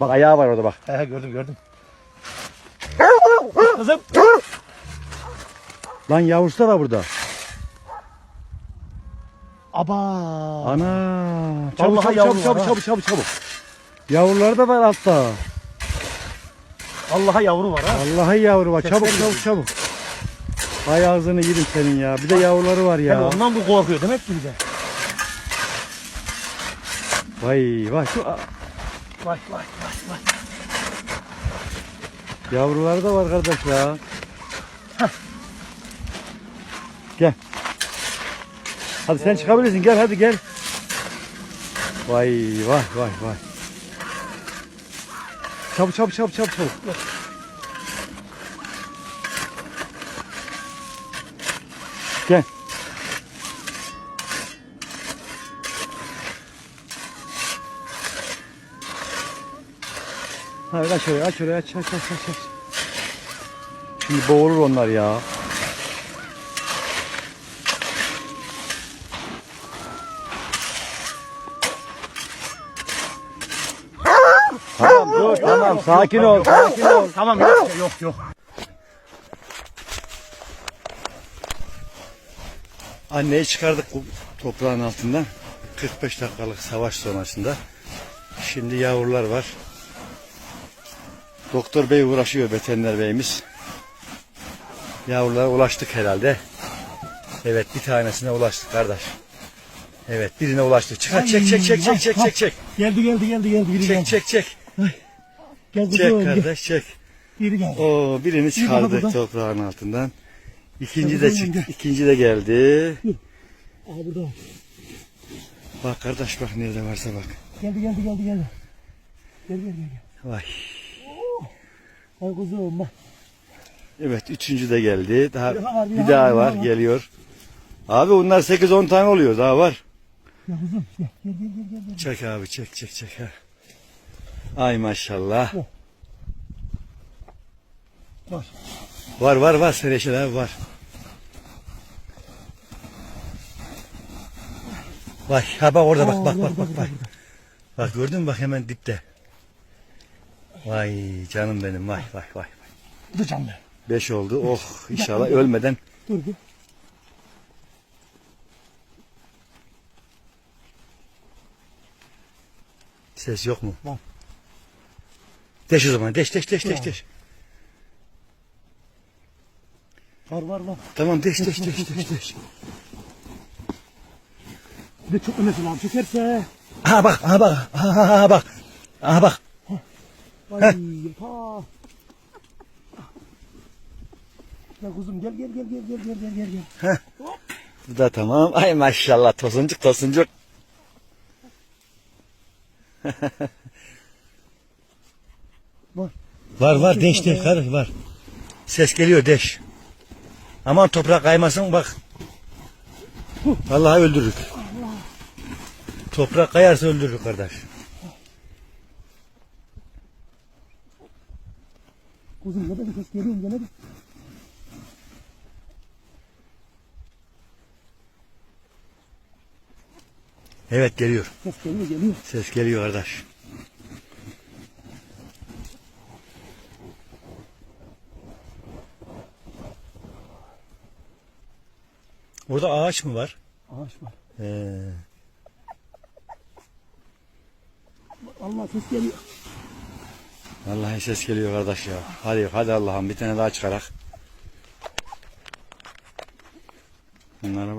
Bak ayağı var orada bak. He gördüm gördüm. Kızım. Lan yavrusu da var burada. Aba. Ana. Çabuk Vallahi çabuk yavru çabuk var çabuk ha. çabuk çabuk çabuk. Yavruları da var altta. Allah'a yavru var ha. Vallahi yavru var. Çabuk Sesler çabuk çabuk. Ay ağzını yedim senin ya. Bir de yavruları var Tabii ya. ondan bu korkuyor demek ki bize. Vay vay. Şu Vay vay vay vay. yavruları da var kardeş ya. Gel. Hadi sen çıkabilirsin. Gel hadi gel. Vay vay vay vay. Çabuk çabuk çabuk çabuk çabuk. Gel. Hadi aç orayı aç orayı aç aç aç aç. aç. Şimdi boğulur onlar ya. Tamam dur tamam sakin ol sakin ol. Tamam yok yok yok. Anneyi çıkardık bu toprağın altından. 45 dakikalık savaş sonrasında. Şimdi yavrular var. Doktor bey uğraşıyor veteriner beyimiz. Yavrulara ulaştık herhalde. Evet bir tanesine ulaştık kardeş. Evet birine ulaştık. Çıkar çek çek çek çek çek çek çek. Geldi geldi geldi geldi. Biri Çek geldi. çek çek. Gel Çek kardeş çek. Biri geldi. O birini çıkardık burada. toprağın altından. İkinci de çıktı. İkinci de geldi. Aa burada. Bak kardeş bak nerede varsa bak. Geldi geldi geldi geldi. Gel gel gel. gel. Vay. Ay kuzum bak. Evet üçüncü de geldi. Daha Bir daha var, bir bir daha var, var geliyor. Abi bunlar 8-10 tane oluyor daha var. Ya kuzum gel gel gel gel. gel. gel. Çek abi çek çek çek ha. Ay maşallah. Var. Var var var Sereşel abi var. Bak ha bak orada bak bak bak bak bak. Bak gördün mü bak hemen dipte. Vay canım benim vay vay vay. Bu da canlı. Beş oldu oh inşallah ölmeden. Dur bir. Ses yok mu? Var. Deş o zaman deş deş deş deş deş. Var var var. Tamam deş deş deş deş deş. Bir de çok ömesi lazım. Çekerse. Aha bak aha bak aha, aha bak. Aha bak. Ay ha. Ya kuzum gel gel gel gel gel gel gel gel gel. Bu da tamam. Ay maşallah tosuncuk tosuncuk. Var. Var var deş deş kardeş var. Ses geliyor deş. Aman toprak kaymasın bak. Vallahi öldürürük. Toprak kayarsa öldürürük kardeş. Kuzum ne bir ses geliyor gene bir. Evet geliyor. Ses geliyor geliyor. Ses geliyor kardeş. Orada ağaç mı var? Ağaç var. Ee, Allah ses geliyor. Vallahi ses geliyor kardeş ya. Hadi hadi Allah'ım bir tane daha çıkarak. Bunlara bak.